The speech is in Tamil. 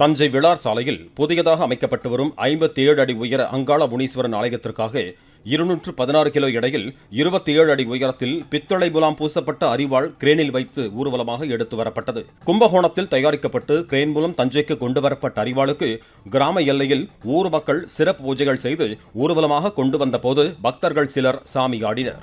தஞ்சை விழார் சாலையில் புதியதாக அமைக்கப்பட்டு வரும் ஐம்பத்தி ஏழு அடி உயர அங்காள முனீஸ்வரன் ஆலயத்திற்காக இருநூற்று பதினாறு கிலோ எடையில் இருபத்தி ஏழு அடி உயரத்தில் பித்தளை முலாம் பூசப்பட்ட அரிவாள் கிரேனில் வைத்து ஊர்வலமாக எடுத்து வரப்பட்டது. கும்பகோணத்தில் தயாரிக்கப்பட்டு கிரேன் மூலம் தஞ்சைக்கு கொண்டு வரப்பட்ட அரிவாளுக்கு கிராம எல்லையில் ஊர் மக்கள் சிறப்பு பூஜைகள் செய்து ஊர்வலமாக கொண்டு வந்தபோது பக்தர்கள் சிலர் சாமி ஆடினர்.